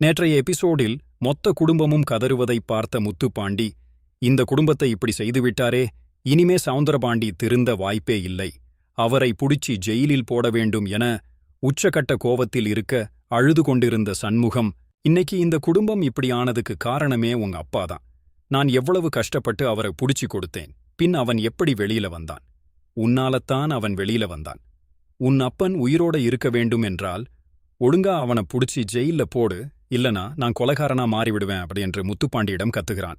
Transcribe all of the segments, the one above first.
நேற்றைய எபிசோடில் மொத்த குடும்பமும் கதறுவதை பார்த்த முத்துப்பாண்டி இந்த குடும்பத்தை இப்படி செய்துவிட்டாரே இனிமே சவுந்தரபாண்டி திருந்த வாய்ப்பே இல்லை. அவரை புடிச்சி ஜெயிலில் போட வேண்டும் என உச்சகட்ட கோவத்தில் இருக்க அழுது கொண்டிருந்த சண்முகம் இன்னைக்கு இந்த குடும்பம் இப்படியானதுக்கு காரணமே உங்க அப்பாதான் நான் எவ்வளவு கஷ்டப்பட்டு அவரை புடிச்சு கொடுத்தேன். பின் அவன் எப்படி வெளியில வந்தான்? உன்னாலத்தான் அவன் வெளியில வந்தான். உன் அப்பன் உயிரோட இருக்க வேண்டும் என்றால் ஒழுங்கா அவனை புடிச்சு ஜெயில்ல போடு. இல்லனா நான் கொலகாரனா மாறிவிடுவேன் அப்படி என்று முத்துப்பாண்டியிடம் கத்துகிறான்.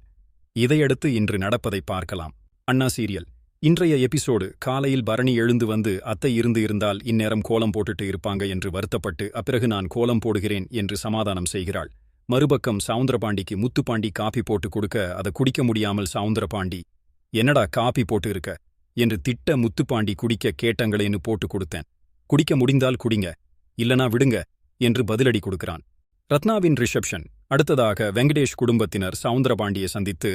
இதையடுத்து இன்று நடப்பதை பார்க்கலாம். அண்ணா சீரியல். இன்றைய எபிசோடு காலையில் பரணி எழுந்து வந்து அத்தை இருந்து இருந்தால் இந்நேரம் கோலம் போட்டுட்டு இருப்பாங்க என்று வருத்தப்பட்டு அப்பிறகு நான் கோலம் போடுகிறேன் என்று சமாதானம் செய்கிறாள். மறுபக்கம் சவுந்தரபாண்டிக்கு முத்துப்பாண்டி காபி போட்டு கொடுக்க அதை குடிக்க முடியாமல் சவுந்தரபாண்டி என்னடா காபி போட்டு இருக்க? என்று திட்ட முத்துப்பாண்டி குடிக்க கேட்டங்களேன்னு போட்டு கொடுத்தேன். குடிக்க முடிந்தால் குடிங்க இல்லனா விடுங்க என்று பதிலடி கொடுக்கிறான். ரத்னாவின் ரிசப்ஷன் அடுத்ததாக வெங்கடேஷ் குடும்பத்தினர் சவுந்தரபாண்டியை சந்தித்து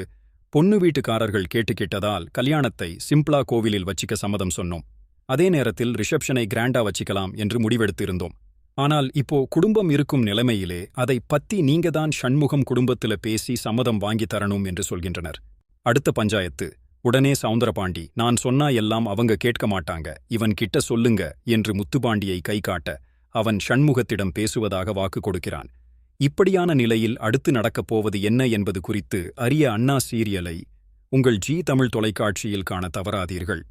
பொண்ணு வீட்டுக்காரர்கள் கேட்டுக்கிட்டதால் கல்யாணத்தை சிம்ப்ளா கோவிலில் வச்சிக்க சம்மதம் சொன்னோம். அதே நேரத்தில் ரிசப்ஷனை கிராண்டா வச்சிக்கலாம் என்று முடிவெடுத்திருந்தோம். ஆனால் இப்போ குடும்பம் இருக்கும் நிலைமையிலே அதை பத்தி நீங்க தான் ஷண்முகம் குடும்பத்தில பேசி சம்மதம் வாங்கி தரணும் என்று சொல்கின்றனர். அடுத்த பஞ்சாயத்து உடனே சவுந்தரபாண்டி நான் சொன்னா எல்லாம் அவங்க கேட்க மாட்டாங்க. இவன் கிட்ட சொல்லுங்க என்று முத்துபாண்டியை கை காட்ட அவன் ஷண்முகத்திடம் பேசுவதாக வாக்கு கொடுக்கிறான். இப்படியான நிலையில் அடுத்து நடக்கப் போவது என்ன என்பது குறித்து அரிய அண்ணா சீரியலை உங்கள் ஜி தமிழ் தொலைக்காட்சியில் காண தவறாதீர்கள்.